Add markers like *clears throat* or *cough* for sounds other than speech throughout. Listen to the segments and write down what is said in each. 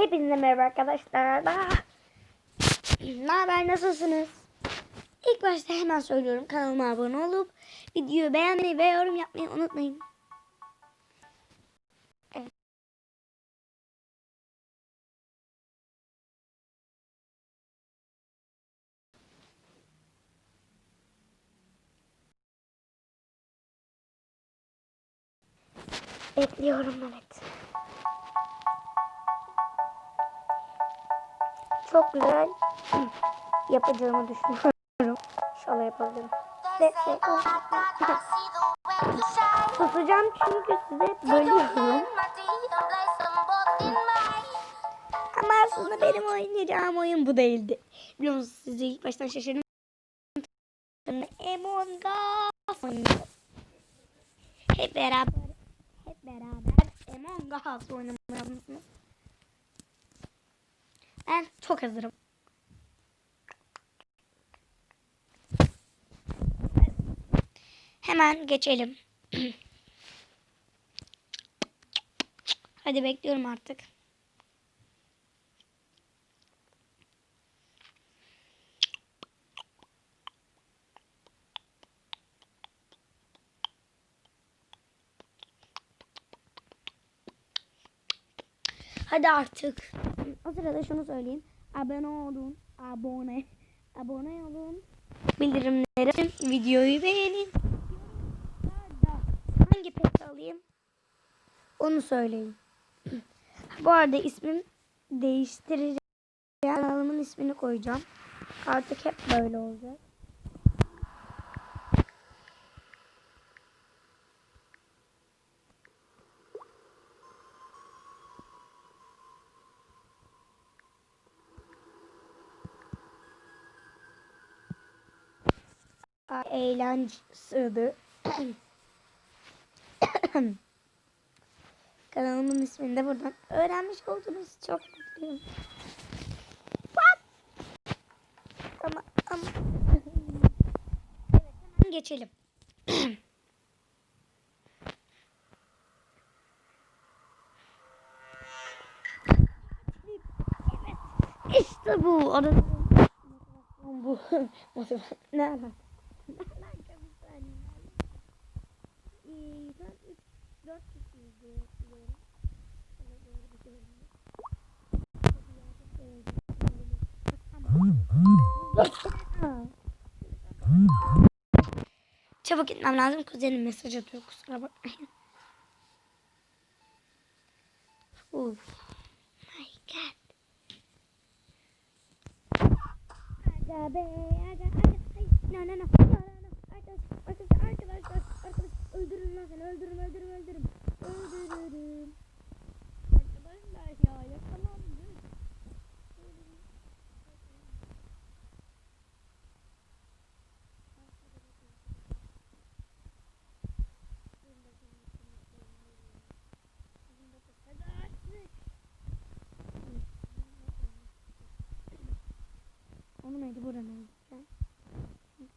Hepinize merhaba arkadaşlar. Ne haber nasılsınız? İlk başta hemen söylüyorum kanalıma abone olup videoyu beğenmeyi ve yorum yapmayı unutmayın. Evet. Bekliyorum evet. Çok güzel *clears throat* yapacağımı düşünüyorum. İnşallah yapabilirim. Ve, *laughs* susacağım çünkü size bölüyorum. Ama aslında benim oynayacağım oyun bu değildi. Biliyor musunuz sizi ilk baştan şaşırdım. Among Us. Hep beraber hep beraber Among Us oynamaya mısınız? Ben çok hazırım. Hemen geçelim. *clears throat* Hadi bekliyorum artık. Hadi artık. O sırada şunu söyleyeyim. Abone olun. Abone. Abone olun. Bildirimleri açın, videoyu beğenin. Hangi peti alayım? Onu söyleyin. *clears throat* Bu arada ismim değiştireceğim. Kanalımın ismini koyacağım. Artık hep böyle olacak. Eğlenceli. *coughs* Kanalımın ismini de buradan öğrenmiş oldunuz. Çok mutluyum. What? Ama, evet hemen geçelim. *coughs* İşte bu. Arada bu. *laughs* ne alaka? An 3 4 kişiyiz diye biliyorum. Doğru bir şey Çabuk gitmem lazım. Kuzenim mesaj atıyor. Kusura bakmayın. Uf. My God. Aga be, aga, aga. Ay, no, no, no. no, no, no. Arkadaşlar, arkadaşlar, arkadaşlar, seni. Öldürün, öldürün, öldürün. Öldürürüm. Arkadaşlar ya yakalandı. Onu mecburen öldüreceğim.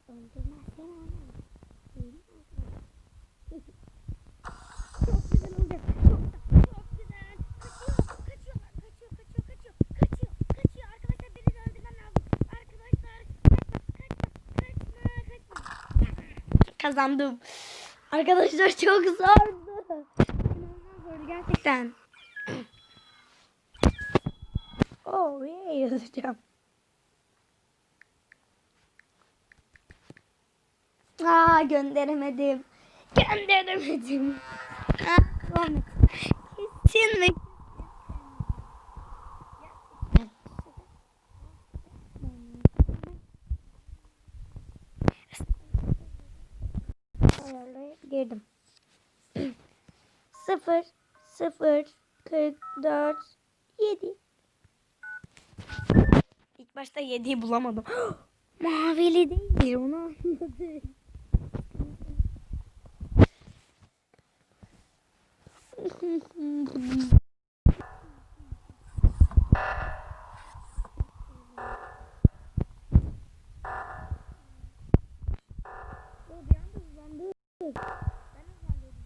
Öldürmezsen onu. Çok güzel olacak. Çok da çok güzel. Kaçıyor. Kaçıyorlar. Kaçıyor. Kaçıyor. Kaçıyor. Kaçıyor. Kaçıyor. Arkadaşlar birini öldürmem lazım. Arkadaşlar kaçma. Kaçma. Kaçma. Kaçma. Kazandım. Arkadaşlar çok zordu. Zordu gerçekten. *clears throat* Oh yeah yazacağım. Aa gönderemedim. Gönderemedim. Girdim. *clears throat* Sıfır, sıfır, kırk dört, yedi. İlk başta yediyi bulamadım. *gasps* Mavili değil onu anladım. *laughs* Bir anda hızlandı. Ben hızlandırdım.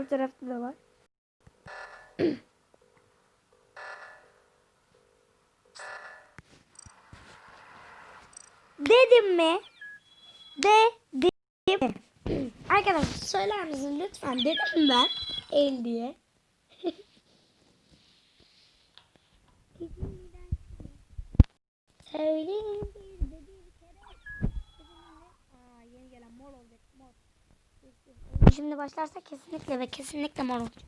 Öbür tarafta da var. Dedim mi? Dedim. Arkadaşlar söyler misin lütfen? Dedim ben el diye. Söyleyeyim bir de bir kere. Aa, yeni gelen mor olacak mor. Şimdi başlarsa kesinlikle ve kesinlikle mor olacak.